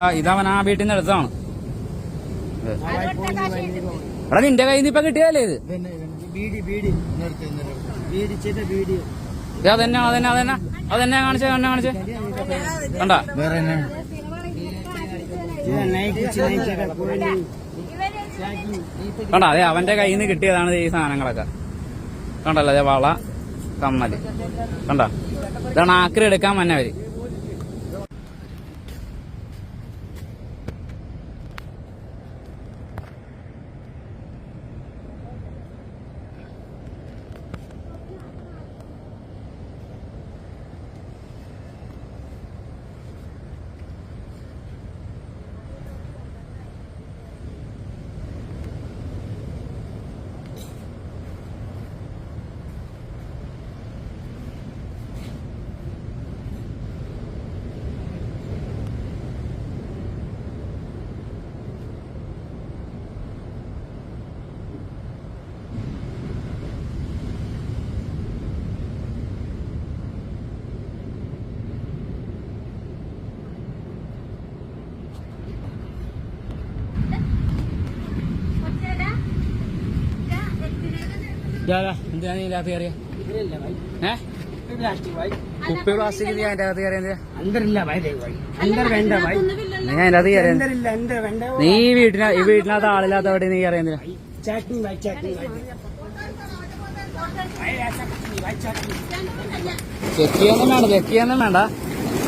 ഇതവൻ ആ വീട്ടിൽ നിന്ന് എടാ നിന്റെ കയ്യിൽ നിന്ന് ഇപ്പൊ കിട്ടിയതല്ലേ ഇത്? അതന്നെ അതന്നെ അതന്നെ. അതന്നെ കാണിച്ചേ എന്നെ കാണിച്ചേ. വേറെ കണ്ട? അതെ അവന്റെ കയ്യിൽ നിന്ന് കിട്ടിയതാണ് ഈ സാധനങ്ങളൊക്കെ. കണ്ടല്ലോ അതെ വള കമ്മൽ. കണ്ട? ഇതാണ് ആക്രി എടുക്കാൻ മന്നവര് നീ വീട്ടിന ഈ വീട്ടിനകത്ത് ആളില്ലാത്തവിടെ നീ കയറിയ ചെക്കിയൊന്നും വേണ്ട ചെക്കിയൊന്നും വേണ്ട.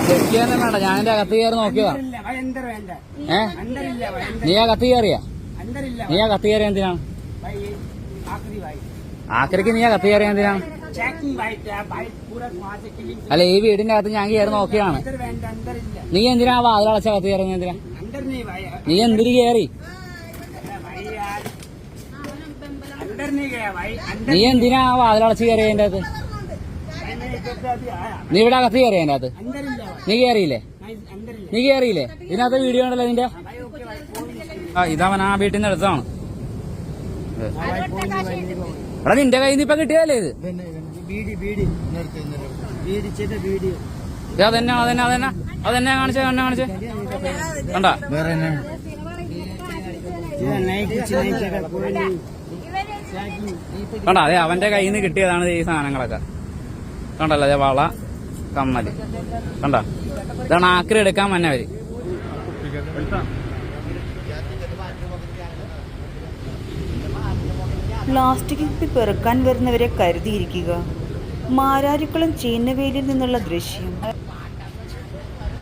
ചെക്കിയൊന്നും വേണ്ട ഞാൻ എന്റെ അകത്ത് കയറി നോക്കിയതാ. ഏ? നീ ആ കത്ത് കയറിയാ നീ ആ കത്ത് കയറിയ എന്തിനാണ് ആക്രിക്ക് നീ കത്തി കയറിയാ എന്തിനാ? അല്ല ഈ വീടിന്റെ അകത്ത് ഞാൻ കയറി നോക്കിയാണ്. നീ എന്തിനാ വാതിലടച്ച കത്തി കയറുന്നത് എന്തിനാ? നീ എന്തിനു കയറി? നീ എന്തിനാ വാതിലടച്ച് കയറിയതിന്റെ അത് നീ ഇവിടെ അകത്ത്? കയറിയതിന്റെ അത് നീ കയറിയില്ലേ? നീ കയറിയില്ലേ? ഇതിനകത്ത് വീഡിയോ ഉണ്ടല്ലോ നിന്റെ? ആ ഇതവൻ ആ വീട്ടിൽ നിന്ന് എടുത്തതാണ്. എടാ നിന്റെ കയ്യിൽ നിന്ന് ഇപ്പൊ കിട്ടിയതല്ലേ ഇത്? അതെന്നെ അതെന്നെ അതെന്നെ? അതന്നെ കാണിച്ചേ എന്നെ കാണിച്ചേ? കണ്ടാ? വേറെ കണ്ട? അതെ അവന്റെ കയ്യിൽ നിന്ന് കിട്ടിയതാണ് ഈ സാധനങ്ങളൊക്കെ. കണ്ടല്ലോ അതെ വള കമ്മൽ. കണ്ട? ഇതാണ് ആക്രി എടുക്കാൻ മന്നവര് പ്ലാസ്റ്റിക് കുപ്പി പെറുക്കാൻ വരുന്നവരെ കരുതിയിരിക്കുക. മാരാരിക്കുളം ചീനവേലിയിൽ നിന്നുള്ള ദൃശ്യം.